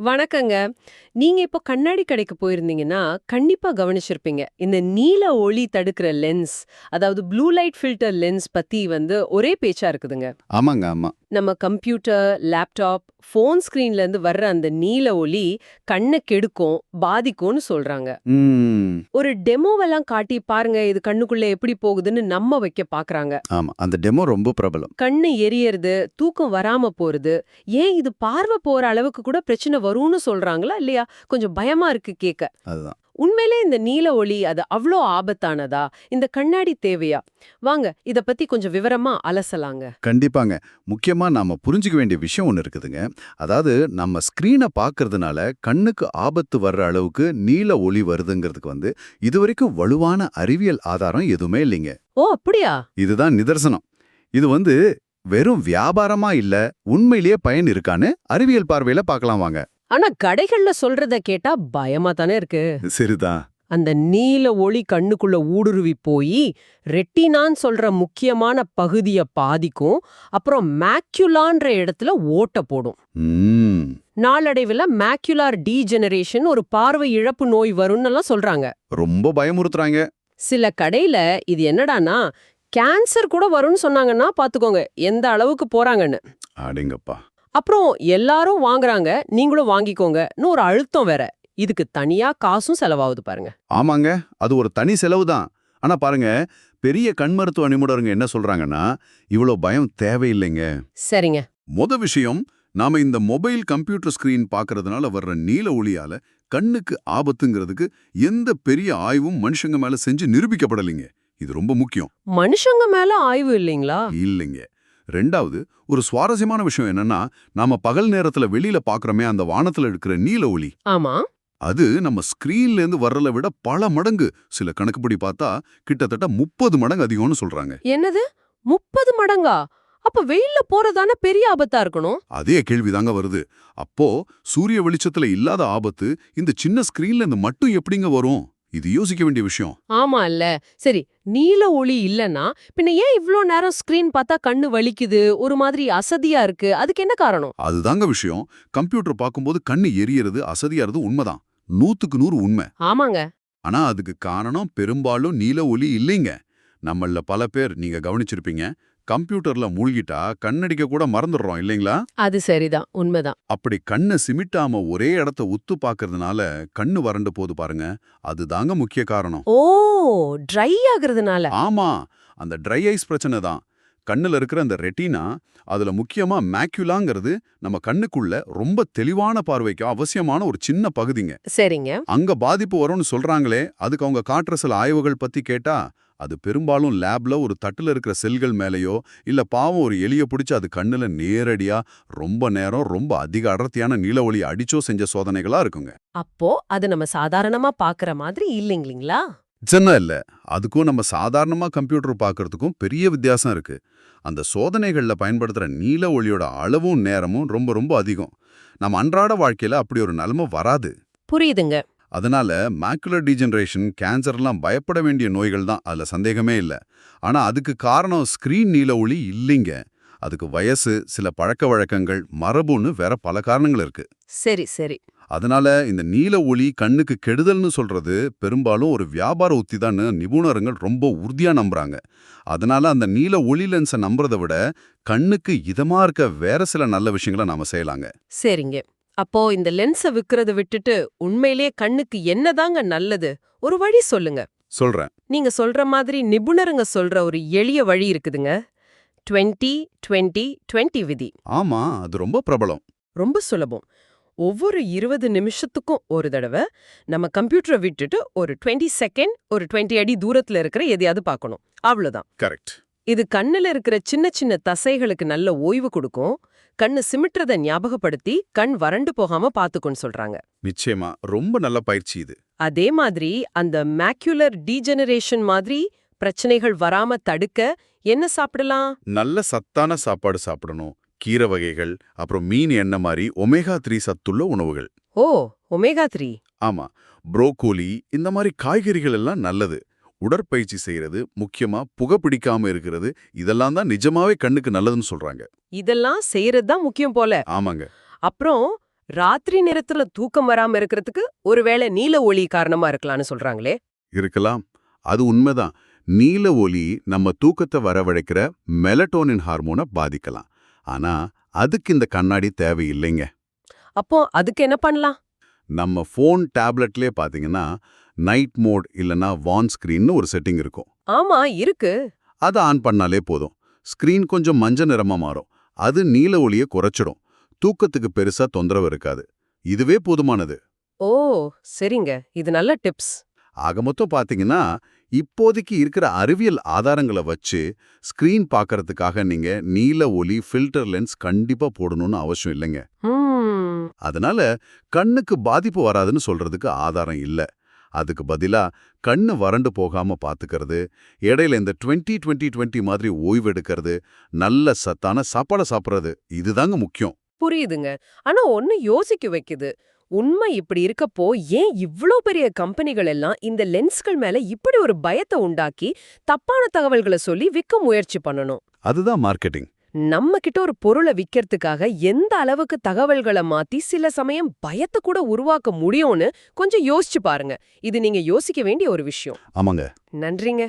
வணக்கங்க. நீங்க இப்போ கண்ணாடி கடைக்கு போயிருந்தீங்கன்னா கண்டிப்பா கவனிச்சிருப்பீங்க. இந்த நீல ஒளி தடுக்கிற லென்ஸ் அதாவது ப்ளூ லைட் ஃபில்டர் லென்ஸ் பத்தி வந்து ஒரே பேச்சா இருக்குதுங்க. ஆமாங்க ஆமா. நம்ம கம்ப்யூட்டர் லேப்டாப் ஃபோன் ஸ்கிரீன்ல இருந்து வர்ற அந்த நீல ஒளி கண்ணை கெடுக்கும் பாதிக்கும்னு சொல்றாங்க. ம். ஒரு டெமோவெல்லாம் காட்டி பாருங்க இது கண்ணுக்குள்ள எப்படி போகுதுன்னு நம்ம வைக்க பாக்குறாங்க. ஆமா அந்த டெமோ ரொம்ப பிரபலம். கண்ணு எரியறது தூக்கம் வராம போறது ஏன் இது பார்வை போற அளவுக்கு கூட பிரச்சனை வரும்னு சொல்றாங்களா இல்லையா? கொஞ்சம் பயமா இருக்கு கேக்க. அதுதான். உண்மையிலே இந்த நீல ஒளி அது அவ்ளோ ஆபத்தானதா? இந்த கண்ணாடி தேவையா? வாங்க இத பத்தி கொஞ்சம் விவரமா அலசலாங்க. கண்டிப்பாங்க. முக்கியமா நாம புரிஞ்சுக்க வேண்டிய விஷயம் ஒன்று இருக்குதுங்க. அதாவது நம்ம ஸ்க்ரீனை பார்க்கறதுனால கண்ணுக்கு ஆபத்து வர்ற அளவுக்கு நீல ஒளி வருதுங்கிறதுக்கு வந்து இதுவரைக்கும் வலுவான அறிவியல் ஆதாரம் எதுவுமே இல்லைங்க. ஓ அப்படியா? இதுதான் நிதர்சனம். இது வந்து வெறும் வியாபாரமா இல்ல உண்மையிலேயே பயன் இருக்கான்னு அறிவியல் பார்வையில பார்க்கலாம் வாங்க. ஆனா கடைகள்ல சொல்றத கேட்டா பயமா தானே இருக்கு. சரிதான் அந்த நீல ஒளி கண்ணுக்குள்ள ஊடுருவி போய் ரெட்டினான்னு சொல்ற முக்கியமான பகுதிய பாதிக்கும் அப்புறம் மேக்யுலான்ற இடத்துல ஓட்ட போடும். நாளடைவுல மேக்யுலார் டீஜெனரேஷன் ஒரு பார்வை இழப்பு நோய் வரும்னுலாம் சொல்றாங்க. ரொம்ப பயமுறுத்துறாங்க. சில கடையில இது என்னடானா கேன்சர் கூட வரும்னு சொன்னாங்கன்னா பாத்துக்கோங்க எந்த அளவுக்கு போறாங்கன்னு. அடேங்கப்பா. அப்புறம் எல்லாரும் வாங்குறாங்க. நீங்களும் வாங்கிக்கோங்கன்னு ஒரு அழுத்தம் வேற. இதுக்கு தனியா காசும் செலவாகுது பாருங்க. ஆமாங்க. அது ஒரு தனி செலவு தான் ஆனா பாருங்க பெரிய கண் மருத்துவ நிபுணருங்க என்ன சொல்றாங்கன்னா இவ்வளோ பயம் தேவையில்லைங்க. சரிங்க. முத விஷயம் நாம இந்த மொபைல் கம்ப்யூட்டர் ஸ்கிரீன் பார்க்கறதுனால வர்ற நீல ஒளியால கண்ணுக்கு ஆபத்துங்கிறதுக்கு எந்த பெரிய ஆய்வும் மனுஷங்க மேல செஞ்சு நிரூபிக்கப்படலைங்க. இது ரொம்ப முக்கியம். மனுஷங்க மேல ஆய்வு இல்லைங்களா? இல்லைங்க. ரெண்டாவது ஒரு சுவாரஸ்யமான விஷயம் என்னன்னா நாம பகல் நேரத்துல வெளியில பார்க்கறோமே அந்த வானத்துல இருக்கிற நீல ஒளி. ஆமா. அது நம்ம ஸ்கிரீன்ல இருந்து வர்றதை விட பல மடங்கு சில கணக்குப்படி பார்த்தா கிட்டத்தட்ட முப்பது மடங்கு அதிகம்னு சொல்றாங்க. என்னது? முப்பது மடங்கா? அப்ப வெயில்ல போறதானே பெரிய ஆபத்தா இருக்கணும்? அதே கேள்விதாங்க வருது. அப்போ சூரிய வெளிச்சத்துல இல்லாத ஆபத்து இந்த சின்ன ஸ்கிரீன்ல இருந்து மட்டும் எப்படிங்க வரும்? இது யோசிக்க வேண்டிய விஷயம். ஆமா இல்ல. சரி நீல ஒளி இல்லனா பின்ன ஏன் இவ்ளோ நேரம் ஸ்கிரீன் பார்த்தா கண்ணு வலிக்குது ஒரு மாதிரி அசதியா இருக்கு? அதுக்கு என்ன காரணம்? அதுதாங்க விஷயம். கம்ப்யூட்டர் பார்க்கும்போது கண்ணு எரியறது அசதியாறது உண்மைதான். நூத்துக்கு நூறு உண்மை. ஆமாங்க. ஆனா அதுக்கு காரணம் பெரும்பாலும் நீல ஒளி இல்லைங்க. நம்மள பல பேர் நீங்க கவனிச்சிருப்பீங்க கம்ப்யூட்டர்ல மூழ்கிட்டா கண்ணடிக்க கூட மறந்துடுறோம் இல்லைங்களா? அது சரிதான் உண்மைதான். அப்படி கண்ணை சிமிட்டாம ஒரே இடத்த உத்து பார்க்கறதுனால கண்ணு வறண்டு போது பாருங்க. அதுதாங்க முக்கிய காரணம். ஓ ட்ரை ஆகுறதுனால. ஆமா அந்த ட்ரை ஐஸ் பிரச்சனை தான். கண்ணுல இருக்கிற அந்த ரெட்டினா அதுல முக்கியமா மேக்யுலாங்கிறது நம்ம கண்ணுக்குள்ள ரொம்ப தெளிவான பார்வைக்கு அவசியமான ஒரு சின்ன பகுதிங்க. சரிங்க. அங்க பாதிப்பு வரும்னு சொல்றாங்களே அதுக்கு அவங்க காட்டுற சில ஆய்வுகள் பத்தி கேட்டா அது பெரும்பாலும் லேப்ல ஒரு தட்டுல இருக்கிற செல்கள் மேலேயோ இல்ல பாவம் ஒரு எலிய பிடிச்சு அது கண்ணுல நேரடியா ரொம்ப நேரம் ரொம்ப அதிக அடர்த்தியான நீல ஒளி அடிச்சோ செஞ்ச சோதனைகளா இருக்குங்க. அப்போ அது நம்ம சாதாரணமா பாக்குற மாதிரி இல்லைங்களா? சின்ன இல்ல. அதுக்கும் நம்ம சாதாரணமா கம்ப்யூட்டர் பார்க்கறதுக்கும் பெரிய வித்தியாசம் இருக்கு. அந்த சோதனைகள்ல பயன்படுத்துற நீல ஒளியோட அளவும் நேரமும் ரொம்ப ரொம்ப அதிகம். நம்ம அன்றாட வாழ்க்கையில அப்படி ஒரு நிலைமை வராது. புரியுதுங்க. அதனால மேக்குலர் டீஜெனரேஷன் கேன்சர்லாம் பயப்பட வேண்டிய நோய்கள் தான். அதுல சந்தேகமே இல்லை. ஆனா அதுக்கு காரணம் ஸ்கிரீன் நீல ஒளி இல்லைங்க. அதுக்கு வயசு சில பழக்க வழக்கங்கள் மரபுன்னு வேற பல காரணங்கள் இருக்கு. சரி சரி. அதனால இந்த நீல ஒளி கண்ணுக்கு கெடுதல்னு சொல்றது பெரும்பாலும் ஒரு வியாபார உத்தி தான் நிபுணர்கள் ரொம்ப உறுதியா நம்புறாங்க. அதனால அந்த நீல ஒளி லென்ஸை நம்புறதை விட கண்ணுக்கு இதமா இருக்க வேற சில நல்ல விஷயங்களை நாம செய்யலாங்க. சரிங்க. அப்போ இந்த லென்ஸை விக்கிறத விட்டுட்டு உண்மையிலேயே கண்ணுக்கு என்னதாங்க நல்லது? ஒரு வழி சொல்லுங்க. சொல்றேன். நீங்க சொல்ற மாதிரி நிபுணருங்க சொல்ற ஒரு எளிய வழி இருக்குதுங்க. 20 20 20 விதி. ஆமா அது ரொம்ப பிரபலம். ரொம்ப சுலபம். ஒவ்வொரு இருபது நிமிஷத்துக்கும் ஒரு தடவை நம்ம கம்ப்யூட்டரை விட்டுட்டு ஒரு 20 செகண்ட் ஒரு 20 அடி தூரத்துல இருக்கிற எதையாவது பார்க்கணும். அவ்வளவுதான். கரெக்ட் இது கண்ணுல இருக்கிற சின்ன சின்ன தசைகளுக்கு நல்ல ஓய்வு கொடுக்கும். கண்ணு சிமிட்டுறத ஞாபகப்படுத்தி கண் வறண்டு போகாம பாத்துக்கும்னு சொல்றாங்க. நிச்சயமா. ரொம்ப நல்ல பயிற்சி இது. அதே மாதிரி அந்த மேக்யுலர் டீஜெனரேஷன் மாதிரி பிரச்சனைகள் வராம தடுக்க என்ன சாப்பிடலாம்? நல்ல சத்தான சாப்பாடு சாப்பிடணும். கீரை வகைகள் அப்புறம் மீன் எண்ணெய் மாதிரி ஒமேகா த்ரீ சத்துள்ள உணவுகள். ஓ ஒமேகா த்ரீ ஆமா. புரோக்கோலி இந்த மாதிரி காய்கறிகள் எல்லாம் நல்லது. உடற்பயிற்சி செய்யறது முக்கியமா புகைப்பிடிக்காம இருக்கிறது இதெல்லாம் தான் நிஜமாவே கண்ணுக்கு நல்லதுன்னு சொல்றாங்க. இதெல்லாம் செய்யறது தான் முக்கியம் போல. ஆமாங்க. அப்புறம் ராத்திரி நேரத்துல தூக்கம் வராம இருக்கிறதுக்கு ஒருவேளை நீல ஒளி காரணமா இருக்கலாம்னு சொல்றாங்களே. இருக்கலாம். அது உண்மைதான். நீல ஒளி நம்ம தூக்கத்தை வரவழைக்கிற மெலட்டோனின் ஹார்மோனை பாதிக்கலாம். ஆனா அதுக்கு இந்த கண்ணாடி தேவையில்லைங்க. அப்போ அதுக்கு என்ன பண்ணலாம்? நம்ம ஃபோன் டேப்லெட்லயே பாத்தீங்கன்னா நைட் மோட் இல்லனா வான் ஸ்கிரீன்னு ஒரு செட்டிங் இருக்கும். ஆமா இருக்கு. அதை ஆன் பண்ணாலே போதும். ஸ்கிரீன் கொஞ்சம் மஞ்ச நிறமா மாறும். அது நீல ஒளியை குறைச்சிடும். தூக்கத்துக்கு பெருசா தொந்தரவு இருக்காது. இதுவே போதுமானது. ஓ சரிங்க. இது நல்ல டிப்ஸ். ஆக மொத்தம் பாத்தீங்கன்னா இப்போதைக்கு இருக்கிற அறிவியல் ஆதாரங்களை வச்சு ஸ்கிரீன் பார்க்கறதுக்காக நீங்க நீல ஒளி ஃபில்டர் லென்ஸ் கண்டிப்பா போடணும்னு அவசியம் இல்லைங்க. அதனால கண்ணுக்கு பாதிப்பு வராதுன்னு சொல்றதுக்கு ஆதாரம் இல்ல. அதுக்கு பதிலா கண்ணு வறண்டு போகாம பாத்துக்கிறது இடையில இந்த 20 20 20 மாதிரி ஓய்வு எடுக்கிறது நல்ல சத்தான சாப்பாடை சாப்பிடுறது இதுதாங்க முக்கியம். புரியுதுங்க. ஆனா ஒன்னு யோசிக்க வைக்குது. உண்மை இப்படி இருக்கப்போ ஏன் இவ்ளோ பெரிய கம்பெனிகள் எல்லாம் இந்த லென்ஸ்கள் மேல இப்படி ஒரு பயத்தை உண்டாக்கி தப்பான தகவல்களை சொல்லி விற்க முயற்சி பண்ணணும்? அதுதான் மார்க்கெட்டிங். நம்ம கிட்ட ஒரு பொருளை விக்கிறதுக்காக எந்த அளவுக்கு தகவல்களை மாத்தி சில சமயம் பயத்தை கூட உருவாக்க முடியும்னு கொஞ்சம் யோசிச்சு பாருங்க. இது நீங்க யோசிக்க வேண்டிய ஒரு விஷயம். ஆமாங்க. நன்றிங்க.